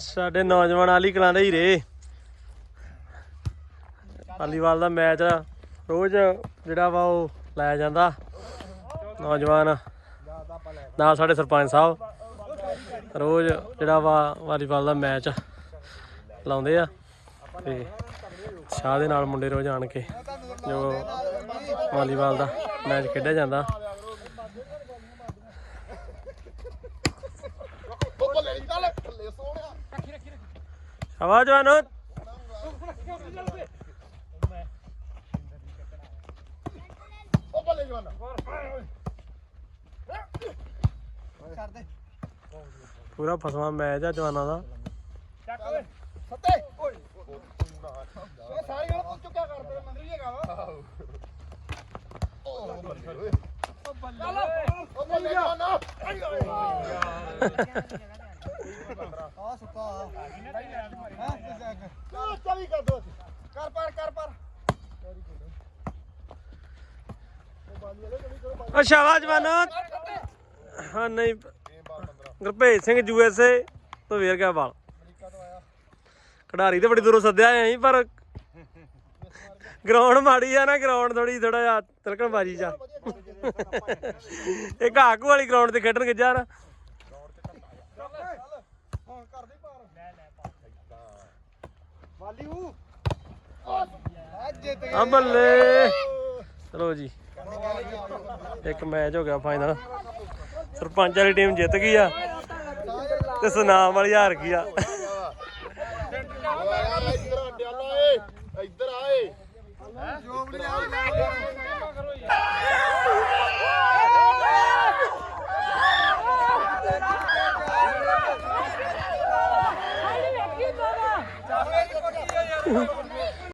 ਸਾਡੇ ਨੌਜਵਾਨ ਆਲੀ ਕਲਾਂ ਦੇ ਹੀਰੇ ਵਾਲੀਬਾਲ ਦਾ ਮੈਚ ਰੋਜ਼ ਜਿਹੜਾ ਵਾ ਉਹ ਲਾਇਆ ਜਾਂਦਾ। ਨੌਜਵਾਨ। ਨਾਲ ਸਾਡੇ ਸਰਪੰਚ ਸਾਹਿਬ। ਰੋਜ਼ ਜਿਹੜਾ ਵਾ ਵਾਲੀਵਾਲ ਦਾ ਮੈਚ ਲਾਉਂਦੇ ਆ। ਤੇ ਸ਼ਾਹ ਦੇ ਨਾਲ ਮੁੰਡੇ ਰੋਜ਼ ਆਣ ਕੇ ਜੋ ਵਾਲੀਬਾਲ ਦਾ ਮੈਚ ਖੇਡਿਆ ਜਾਂਦਾ। ਆਵਾਜ਼ ਆਨੋ ਪੂਰਾ ਫਸਵਾ ਮੈਚ ਆ ਜਵਾਨਾਂ ਦਾ। ਸੱਤੇ। ਓਏ ਇਹ ਸਾਰੀ ਗੱਲ ਪੁੱਛ ਚੁੱਕਿਆ ਕਰਦੇ ਮੰਦਰੀ ਹੈਗਾ ਵਾ। ਉਹ ਬੱਲੇ ਓਏ ਚੱਲ ਉਹ ਬੱਲੇ ਜਾਨਾ ਆ ਸੁੱਕਾ ਹਾਂ ਚਲ ਚਲੀ ਕਰ ਦੋ ਕਰ ਪਰ ਕਰ ਪਰ। ਅੱਛਾ ਆਵਾਜ਼ ਜਵਾਨੋ ਹਾਂ ਨਹੀਂ। ਗੁਰਭੇਜ ਸਿੰਘ ਯੂਐਸਏ ਤੋਂ ਵੇਰ ਗਿਆ ਬਾਲ। ਖਿਡਾਰੀ ਤੇ ਬੜੀ ਦੂਰੋਂ ਸੱਦਿਆ ਆਏ ਸੀ ਪਰ ਗਰਾਊਂਡ ਮਾੜੀ ਆ ਨਾ ਗਰਾਊਂਡ ਥੋੜੀ ਥੋੜਾ ਜਿਹਾ ਤਿਲਕਣ ਬਾਜੀ ਚ ਇਹ ਘਾਕੂ ਵਾਲੀ ਗਰਾਊਂਡ ਤੇ ਖੇਡਣ ਗਿਆ ਨਾ ਹੁਣ ਕਰ ਦੇ ਪਾਰ ਲੈ ਲੈ ਵਾਲੀ ਹੂ ਅੱਜ ਜਿੱਤ ਆ ਬੱਲੇ। ਚਲੋ ਜੀ। ਇੱਕ ਮੈਚ ਹੋ ਗਿਆ ਫਾਈਨਲ ਸਰਪੰਚ ਵਾਲੀ ਟੀਮ ਜਿੱਤ ਗਈ ਆ। ਤੇ ਸੁਨਾਮ ਵਾਲੀ ਹਾਰ ਗਈ ਆ। ਇੱਧਰ ਆ ਡਿਆਲਾ ਏ ਇੱਧਰ ਆਏ ਜੋ ਵੀ ਹਾਏ @웃